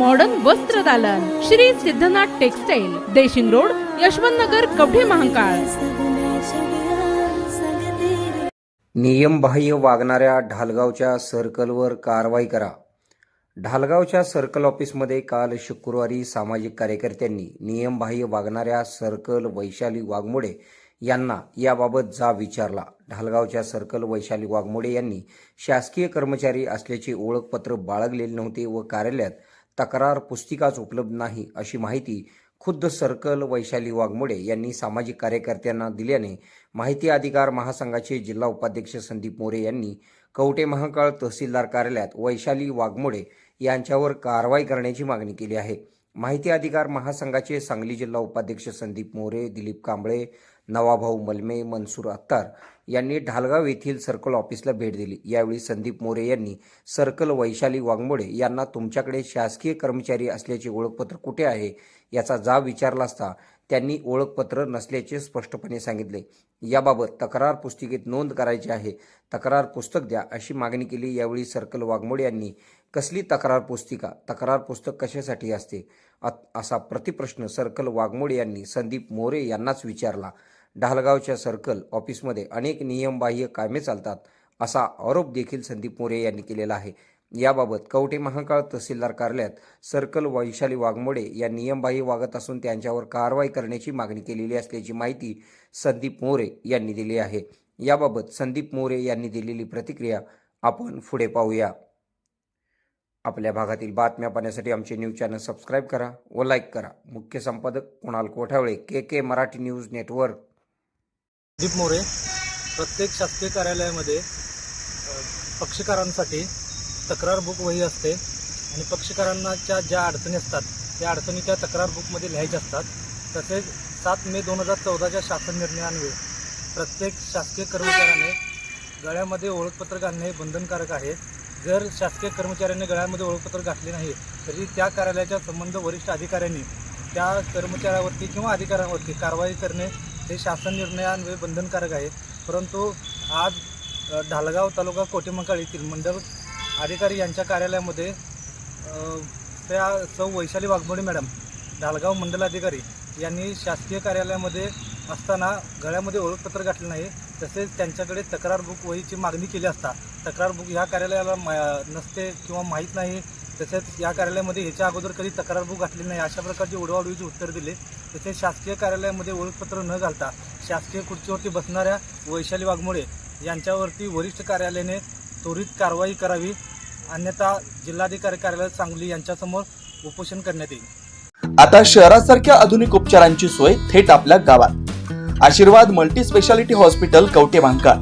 Modern वस्त्र दालन. Shri Siddhanath textile Deshing road Yashwant Nagar Kavathe Mahakal. नियमबाह्य वागणाऱ्या ढालगावच्या सर्कलवर कारवाई करा. ढालगावच्या सर्कल ऑफिसमध्ये काल शुक्रवारी सामाजिक कार्यकर्त्यांनी नियमबाह्य वागणाऱ्या सर्कल वैशाली वाघमोडे यांना याबाबत जाब विचारला. ढालगावच्या सर्कल वैशाली वाघमोडे यांनी शासकीय कर्मचारी असल्याचे ओळखपत्र बाळगलेले नव्हते व कार्यालयात तक्रार पुस्तिकाच उपलब्ध नाही अशी माहिती खुद्द सर्कल वैशाली वाघमोडे यांनी सामाजिक कार्यकर्त्यांना दिल्याने माहिती अधिकार महासंघाचे जिल्हा उपाध्यक्ष संदीप मोरे यांनी कवटे महाकाळ तहसीलदार कार्यालयात वैशाली वाघमोडे यांच्यावर कारवाई करण्याची मागणी केली आहे. माहिती अधिकार महासंघाचे सांगली जिल्हा उपाध्यक्ष संदीप मोरे दिलीप कांबळे नवाभाऊ मलमे मनसूर अत्तार यांनी ढालगाव येथील सर्कल ऑफिसला भेट दिली. यावेळी संदीप मोरे यांनी सर्कल वैशाली वाघमोडे यांना तुमच्याकडे शासकीय कर्मचारी असल्याचे ओळखपत्र कुठे आहे याचा जाब विचारला असता त्यांनी ओळखपत्र नसल्याचे स्पष्टपणे सांगितले. याबाबत तक्रार पुस्तिकेत नोंद करायची आहे. तक्रार पुस्तक द्या अशी मागणी केली. यावेळी सर्कल वाघमोडे यांनी कसली तक्रार पुस्तिका? तक्रार पुस्तक कशासाठी असते? असा प्रतिप्रश्न सर्कल वाघमोडे यांनी संदीप मोरे यांनाच विचारला. ढालगावच्या सर्कल ऑफिसमध्ये अनेक नियमबाह्य कामे चालतात असा आरोप देखील संदीप मोरे यांनी केलेला आहे. याबाबत कवठे महाकाळ तहसीलदार कार्यालयात सर्कल वैशाली वाघमोडे या नियमबाह्य वागत असून त्यांच्यावर कारवाई करण्याची मागणी केलेली असल्याची माहिती संदीप मोरे यांनी दिली आहे. याबाबत संदीप मोरे यांनी दिलेली प्रतिक्रिया आपण पुढे पाहूया. आपल्या भागातील बातम्या पाहण्यासाठी आमचे न्यूज चॅनल सबस्क्राईब करा व लाईक करा. मुख्य संपादक Kunal Kothawale K K Marathi news network. Deep More प्रत्येक शासकीय कार्यालयामध्ये पक्षकारांसाठी तक्रार बुक वही असते आणि पक्षकारांच्या ज्या अडचणी असतात त्या अडचणी त्या तक्रार बुकमध्ये लिहायच्या असतात. तसेच सात मे दोन हजार चौदाच्या शासन निर्णयान्वये प्रत्येक शासकीय कर्मचाऱ्याने गळ्यामध्ये ओळखपत्र घालणे हे बंधनकारक आहे. जर शासकीय कर्मचाऱ्याने गळ्यामध्ये ओळखपत्र घातले नाही तरी त्या कार्यालयाच्या संबंध वरिष्ठ अधिकाऱ्यांनी त्या कर्मचाऱ्यावरती किंवा अधिकाऱ्यांवरती कारवाई करणे हे शासन निर्णयान्वये बंधनकारक आहे. परंतु आज ढालगाव तालुका कोटेमंकाळ येथील मंडळ अधिकारी यांच्या कार्यालयामध्ये त्या सौ वैशाली वाघमोडी मॅडम ढालगाव मंडल अधिकारी यांनी शासकीय कार्यालयामध्ये असताना गळ्यामध्ये ओळखपत्र घातले नाही तसेच त्यांच्याकडे तक्रार बुक वहीची मागणी केली असता तक्रार बुक ह्या कार्यालयाला मा- नसते किंवा माहीत नाही तसेच या कार्यालयामध्ये ह्याच्या अगोदर कधी तक्रार बुक घातली नाही अशा प्रकारची उडवाउडवीची उत्तर दिले तसेच शासकीय कार्यालयामध्ये ओळखपत्र न घालता शासकीय खुर्चीवरती बसणाऱ्या वैशाली वाघमोडे यांच्यावरती वरिष्ठ कार्यालयाने त्वरित कारवाई करावी अन्यथा जिल्हाधिकारी कार्यालय सांगली यांच्यासमोर उपोषण करण्यात येईल. आता शहरासारख्या आधुनिक उपचारांची सोय थेट आपल्या गावात. Ashirwad multi speciality hospital Kavathe भांकार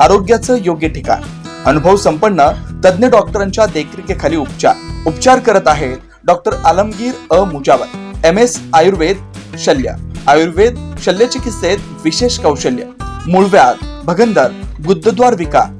आरोग्याचं योग्य ठिकाण. अनुभव संपन्न तज्ज्ञ डॉक्टरांच्या देखरेखीखाली उपचार. उपचार करत आहेत डॉक्टर आलमगीर अ. मुजावर एम एस आयुर्वेद शल्य. आयुर्वेद शल्य चिकित्सेत विशेष कौशल्य. मूळव्याध भगंदर गुद्धद्वार विकार.